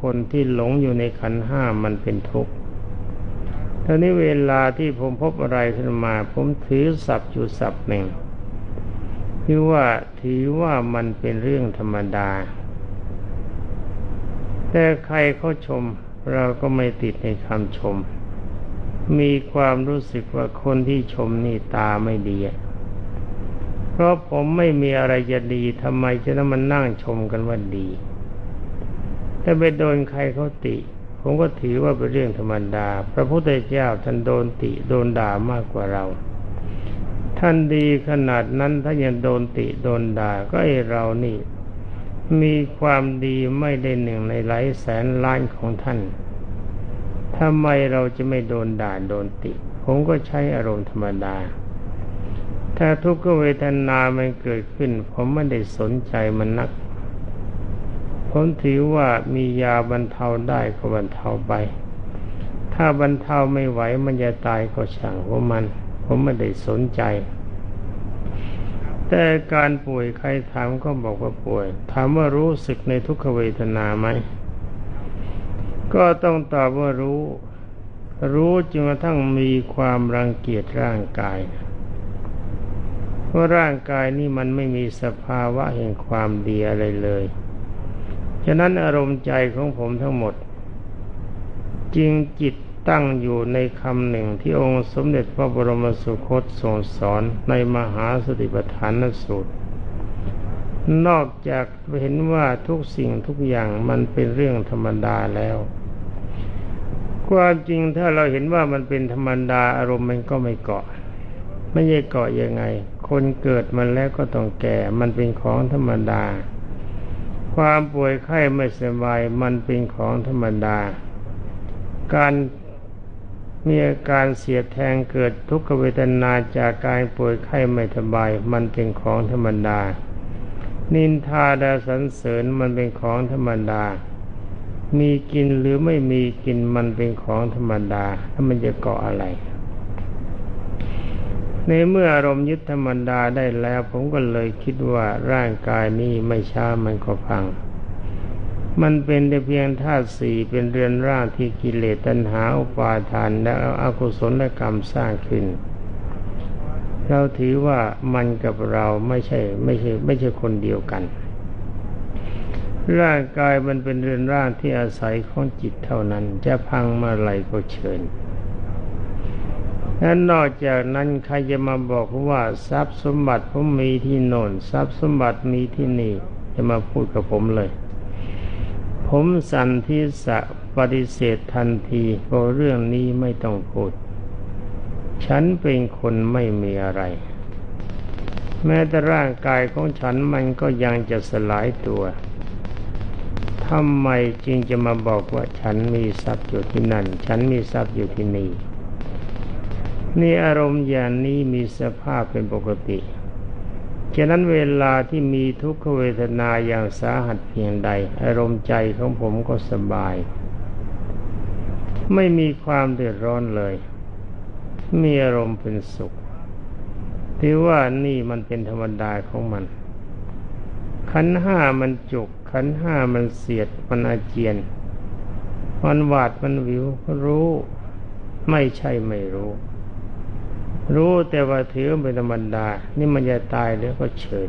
คนที่หลงอยู่ในขันห้ามันเป็นทุกข์ท่านี้เวลาที่ผมพบอะไรขึ้นมา ผมถือสับอยู่สับหนึ่งคือว่าถือว่ามันเป็นเรื่องธรรมดา แต่ใครเขาชมเราก็ไม่ติดในคำชม มีความรู้สึกว่าคนที่ชมนี่ตาไม่ดี เพราะผมไม่มีอะไรจะดีทำไมจะต้องมานั่งชมกันว่าดี ถ้าไปโดนใครเขาติ ผมก็ถือว่าเป็นเรื่องธรรมดา พระพุทธเจ้าท่านโดนติโดนด่ามากกว่าเรา ท่านดีขนาดนั้นถ้ายังโดนติโดนด่าก็ไอเรานี่ มีความดีไม่ได้หนึ่งในหลายแสนล้านของท่านทำไมเราจะไม่โดนด่าโดนติ ผมก็ใช้อารมณ์ธรรมดา ถ้าทุกขเวทนามันเกิดขึ้น ผมไม่ได้สนใจมันนัก ผมถือว่ามียาบรรเทาได้ก็บรรเทาไป ถ้าบรรเทาไม่ไหวมันจะตายก็ช่างว่ามัน ผมไม่ได้สนใจ แต่การป่วยใครถามก็บอกว่าป่วย ถามว่ารู้สึกในทุกขเวทนาไหม ก็ต้องตอบว่ารู้ รู้จนกระทั่งมีความรังเกียจร่างกายว่าร่างกายนี่มันไม่มีสภาวะแห่งความดีอะไรเลย ฉะนั้นอารมณ์ใจของผมทั้งหมดจริงจิตตั้งอยู่ในคำหนึ่งที่องค์สมเด็จพระบรมสุคตทรงสอนในมหาสติปัฏฐานสูตร นอกจากเห็นว่าทุกสิ่งทุกอย่างมันเป็นเรื่องธรรมดาแล้ว ความจริงถ้าเราเห็นว่ามันเป็นธรรมดาอารมณ์มันก็ไม่เกาะ ไม่ใช่เกาะยังไง คนเกิดมันแล้วก็ต้องแก่ มันเป็นของธรรมดา ความป่วยไข้ไม่สบายมันเป็นของธรรมดา การมีอาการเสียแทงเกิดทุกขเวทนาจากการป่วยไข้ไม่สบาย มันเป็นของธรรมดา นินทาดาสันเสริญมันเป็นของธรรมดา มีกินหรือไม่มีกินมันเป็นของธรรมดาถ้ามันจะเกาะอะไร ในเมื่ออารมณ์ยึดธรรมดาได้แล้ว ผมก็เลยคิดว่าร่างกายนี้ไม่ช้ามันก็พัง มันเป็นแต่เพียงธาตุสี่เป็นเรือนร่างที่กิเลสตัณหาอุปาทานและอกุศลกรรมสร้างขึ้น เราถือว่ามันกับเราไม่ใช่ไม่ใช่ไม่ใช่คนเดียวกัน ร่างกายมันเป็นเรือนร่างที่อาศัยของจิตเท่านั้น จะพังเมื่อไรก็เชิญ นั้นนอกจากนั้นใครจะมาบอกว่าทรัพย์สมบัติผมมีที่โน่นทรัพย์สมบัติมีที่นี่จะมาพูดกับผมเลย ผมสันทิสะปฏิเสธทันทีเพราะเรื่องนี้ไม่ต้องพูด ฉันเป็นคนไม่มีอะไร แม้แต่ร่างกายของฉันมันก็ยังจะสลายตัวทำไมจึงจะมาบอกว่าฉันมีทรัพย์อยู่ที่นั่น ฉันมีทรัพย์อยู่ที่นี่ นี่อารมณ์อย่างนี้มีสภาพเป็นปกติ ฉะนั้นเวลาที่มีทุกขเวทนาอย่างสาหัสเพียงใด อารมณ์ใจของผมก็สบาย ไม่มีความเดือดร้อนเลย มีอารมณ์เป็นสุขที่ว่านี่มันเป็นธรรมดาของมัน ขันห้ามันจุก ขันห้ามันเสียด มันอาเจียน มันหวาดมันวิวรู้ ไม่ใช่ไม่รู้ รู้แต่ว่าถือเป็นธรรมดา นี่มันจะตายแล้วก็เฉย